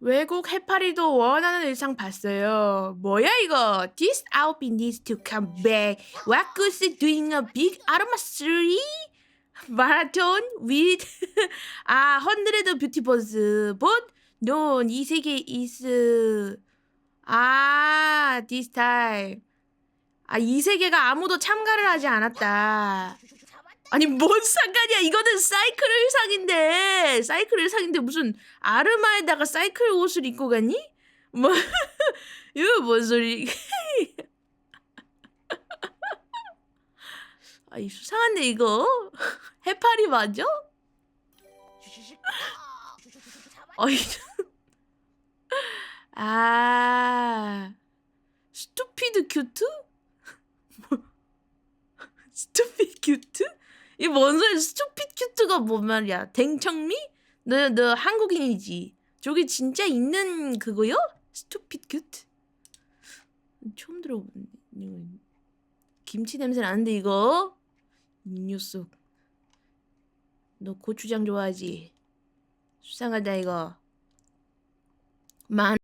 외국 해파리도 원하는 의상 봤어요. 뭐야 이거? This outfit needs to come back. What good is doing a big anniversary marathon with 아 hundred beauty pose, but no 이 세계 is 아 this time 아이 세계가 아무도 참가를 하지 않았다. 아니 뭔 상관이야 이거는 사이클 의상인데 사이클 의상인데 무슨 아르마에다가 사이클 옷을 입고 가니? 뭐 이거 뭔 소리 아이 수상한데 이거 해파리 맞아? 어이 아 스투피드 큐트? 뭐 스투피드 큐트? 이뭔 소리야? 스투피드 큐트가 뭔 말이야? 댕청미? 너, 너 한국인이지? 저게 진짜 있는 그거요? 스투피드 큐트? 처음 이거 김치 냄새 나는데 이거? 이 녀석 너 고추장 좋아하지? 수상하다 이거 만